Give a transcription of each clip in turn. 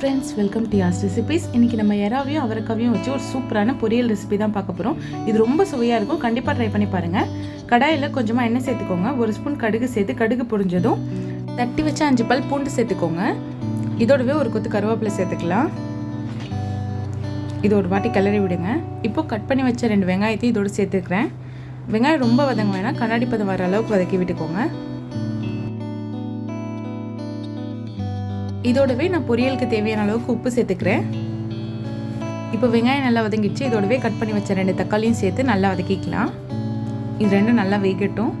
Friends welcome to Yaas recipes இன்றைக்கி நம்ம எறாவையும் அவரைக்காவையும் வச்சு ஒரு சூப்பரான பொரியல் ரெசிபி தான் பார்க்க போகிறோம் இது ரொம்ப சுவையாக இருக்கும். கண்டிப்பாக ட்ரை பண்ணி பாருங்கள் கடாயில் கொஞ்சமாக எண்ணெய் சேர்த்துக்கோங்க. ஒரு ஸ்பூன் கடுகு சேர்த்து கடுகு பொரிஞ்சதும் தட்டி வச்ச அஞ்சு பல் பூண்டு சேர்த்துக்கோங்க. இதோடவே ஒரு கொத்து கருவேப்பிலை சேர்த்துக்கலாம். இது ஒரு வாட்டி கிளறி விடுங்க. இப்போ கட் பண்ணி வச்ச ரெண்டு வெங்காயத்தையும் இதோடு சேர்த்துக்கிறேன். வெங்காயம் ரொம்ப வதங்க வேணாம். கண்ணாடி பதம் வர அளவுக்கு வதக்கி விட்டுக்கோங்க. இதோடவே நான் பொரியலுக்கு தேவையான அளவுக்கு உப்பு சேர்த்துக்கிறேன். இப்போ வெங்காயம் நல்லா வதங்கிடுச்சு. இதோடவே கட் பண்ணி வச்ச ரெண்டு தக்காளியும் சேர்த்து நல்லா வதக்கிக்கலாம். இது ரெண்டும் நல்லா வேகட்டும்.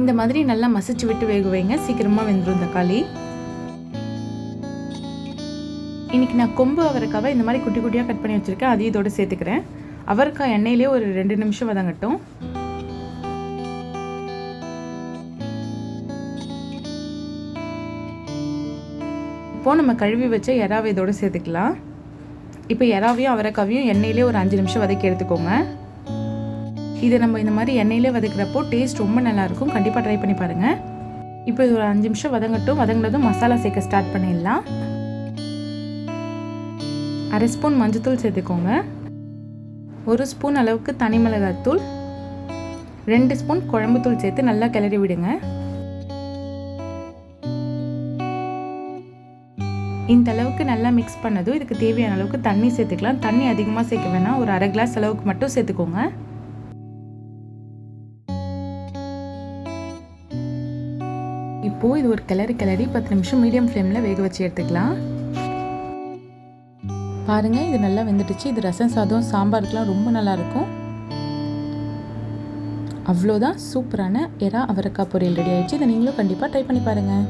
இந்த மாதிரி நல்லா மசிச்சு விட்டு வேக வைங்க. சீக்கிரமாக வெந்துடும் தக்காளி. இன்னைக்கு நான் கொம்பு அவரைக்காவை இந்த மாதிரி குட்டி குட்டியாக கட் பண்ணி வச்சுருக்கேன். அதையும் இதோட சேர்த்துக்கிறேன். அவரைக்காய் எண்ணெயிலே ஒரு ரெண்டு நிமிஷம் வதங்கட்டும். இப்போது நம்ம கழுவி வச்ச எறாவை இதோடு சேர்த்துக்கலாம். இப்போ எறாவையும் அவரைக்காவையும் எண்ணெயிலே ஒரு அஞ்சு நிமிஷம் வதக்கி எடுத்துக்கோங்க. இதை நம்ம இந்த மாதிரி எண்ணெயிலே வதக்கிறப்போ டேஸ்ட் ரொம்ப நல்லாயிருக்கும் கண்டிப்பாக ட்ரை பண்ணி பாருங்கள் இப்போ இது ஒரு அஞ்சு நிமிஷம் வதங்கட்டும். வதங்கினதும் மசாலா சேர்க்க ஸ்டார்ட் பண்ணிடலாம். அரை ஸ்பூன் மஞ்சத்தூள் சேர்த்துக்கோங்க. ஒரு ஸ்பூன் அளவுக்கு தனி மிளகாத்தூள் ரெண்டு ஸ்பூன் குழம்புத்தூள் சேர்த்து நல்லா கிளறி விடுங்க. இந்த அளவுக்கு நல்லா மிக்ஸ் பண்ணதும் இதுக்கு தேவையான அளவுக்கு தண்ணி சேர்த்துக்கலாம். தண்ணி அதிகமாக சேர்க்க வேணாம். ஒரு அரை கிளாஸ் அளவுக்கு மட்டும் சேர்த்துக்கோங்க. இப்போது இது ஒரு கிளறி கிளறி பத்து நிமிஷம் மீடியம் ஃப்ளேமில் வேக வச்சு எடுத்துக்கலாம். பாருங்கள் இது நல்லா வெந்துடுச்சு. இது ரசம் சாதம் சாம்பாருக்கெலாம் ரொம்ப நல்லாயிருக்கும் அவ்வளோதான் சூப்பரான எறா அவரக்காய் பொரியல் ரெடி ஆகிடுச்சு இதை நீங்களும் கண்டிப்பாக ட்ரை பண்ணி பாருங்கள்